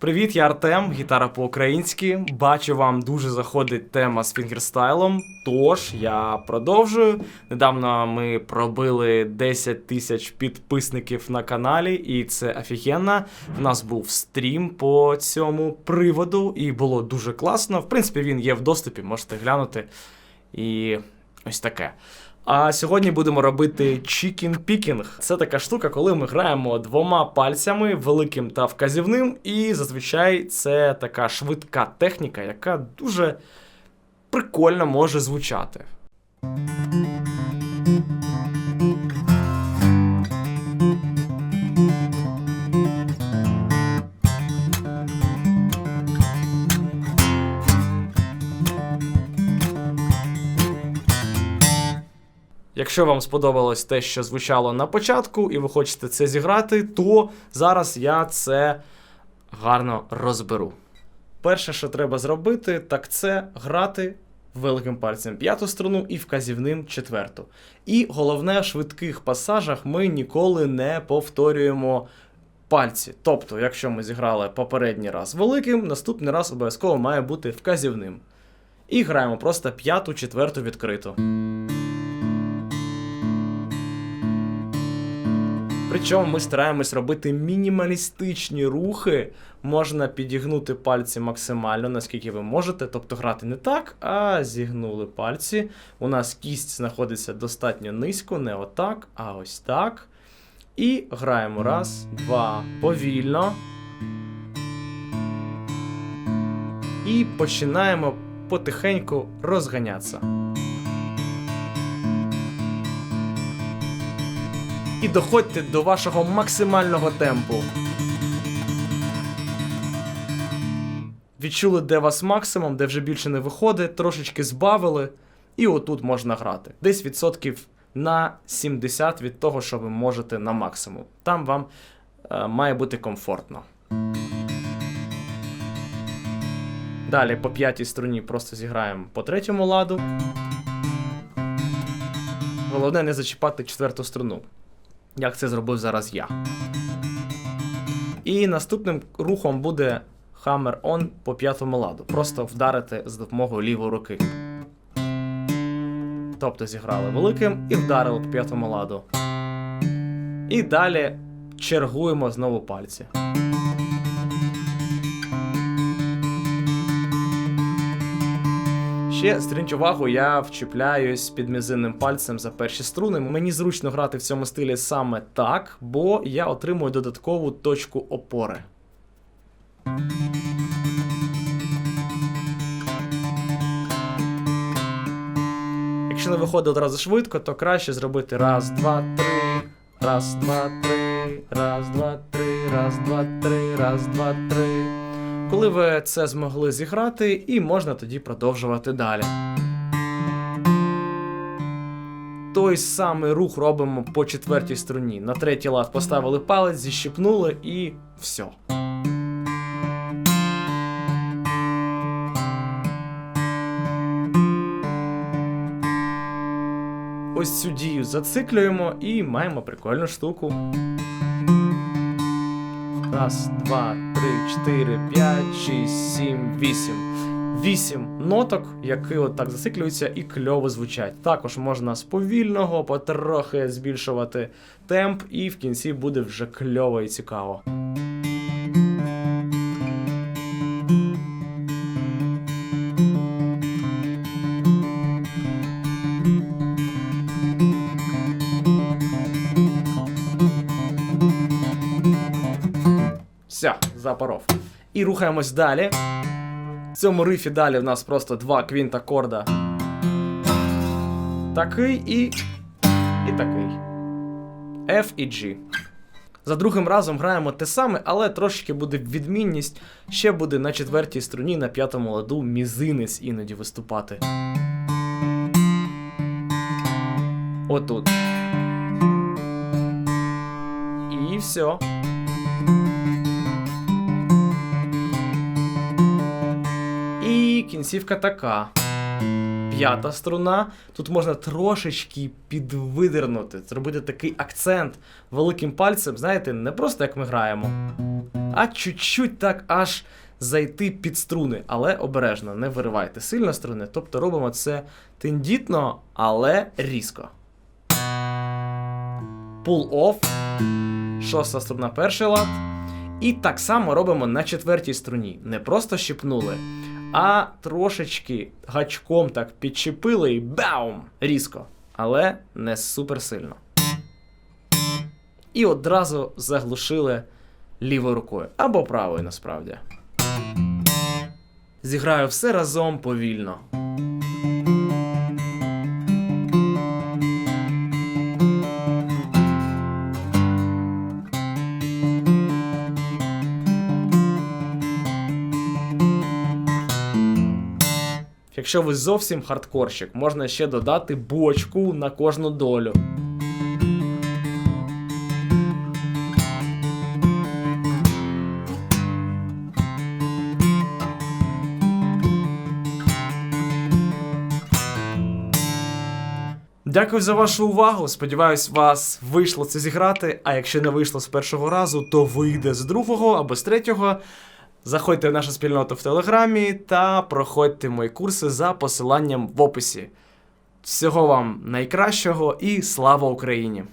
Привіт, я Артем, гітара по-українськи. Бачу, вам дуже заходить тема з фінгерстайлом. Тож я продовжую. Недавно ми пробили 10 тисяч підписників на каналі, і це офігенно. В нас був стрім по цьому приводу, і було дуже класно. В принципі, він є в доступі, можете глянути. І ось таке. А сьогодні будемо робити чікін пікінг. Це така штука, коли ми граємо двома пальцями, великим та вказівним, і зазвичай це така швидка техніка, яка дуже прикольно може звучати. Якщо вам сподобалось те, що звучало на початку, і ви хочете це зіграти, то зараз я це гарно розберу. Перше, що треба зробити, так це грати великим пальцем п'яту струну і вказівним четверту. І головне, в швидких пасажах ми ніколи не повторюємо пальці. Тобто, якщо ми зіграли попередній раз великим, наступний раз обов'язково має бути вказівним. І граємо просто п'яту, четверту відкриту. Причому ми стараємось робити мінімалістичні рухи. Можна підігнути пальці максимально, наскільки ви можете. Тобто грати не так, а зігнули пальці. У нас кість знаходиться достатньо низько, не отак, а ось так. І граємо раз, два, повільно. І починаємо потихеньку розганятися. І доходьте до вашого максимального темпу. Відчули, де вас максимум, де вже більше не виходить, трошечки збавили, і отут можна грати. Десь відсотків на 70 від того, що ви можете на максимум. Там вам е, має бути комфортно. Далі по п'ятій струні просто зіграємо по третьому ладу. Головне не зачіпати четверту струну як це зробив зараз я. І наступним рухом буде Hammer On по п'ятому ладу. Просто вдарити з допомогою лівої руки. Тобто зіграли великим і вдарили по п'ятому ладу. І далі чергуємо знову пальці. Ще зверніть увагу, я вчіпляюсь під мізинним пальцем за перші струни. Мені зручно грати в цьому стилі саме так, бо я отримую додаткову точку опори. Якщо не виходить одразу швидко, то краще зробити раз, два, три, раз, два, три, раз, два, три, раз, два, три, раз, два, три. Коли ви це змогли зіграти, і можна тоді продовжувати далі. Той самий рух робимо по четвертій струні. На третій лад поставили палець, зіщипнули і все. Ось цю дію зациклюємо і маємо прикольну штуку. Раз, два, три, чотири, п'ять, шість, сім, вісім. Вісім ноток, які отак так зациклюються і кльово звучать. Також можна з повільного потрохи збільшувати темп, і в кінці буде вже кльово і цікаво. Все, запоров. І рухаємось далі. В цьому рифі далі в нас просто два квінта корда. Такий і. і такий. F і G. За другим разом граємо те саме, але трошки буде відмінність. Ще буде на четвертій струні, на п'ятому ладу мізинець іноді виступати. Отут. І все. Кінцівка така. П'ята струна. Тут можна трошечки підвидернути, зробити такий акцент великим пальцем, знаєте, не просто як ми граємо, а чуть-чуть так аж зайти під струни, але обережно, не виривайте сильно струни. Тобто робимо це тендітно, але різко. Pull off. Шоста струна перший лад. І так само робимо на четвертій струні. Не просто щипнули, а трошечки гачком так підчепили і баум! Різко. Але не супер сильно. І одразу заглушили лівою рукою. Або правою насправді. Зіграю все разом повільно. Якщо ви зовсім хардкорщик, можна ще додати бочку на кожну долю. Дякую за вашу увагу. Сподіваюсь, вас вийшло це зіграти. А якщо не вийшло з першого разу, то вийде з другого або з третього. Заходьте в нашу спільноту в Телеграмі та проходьте мої курси за посиланням в описі. Всього вам найкращого і слава Україні!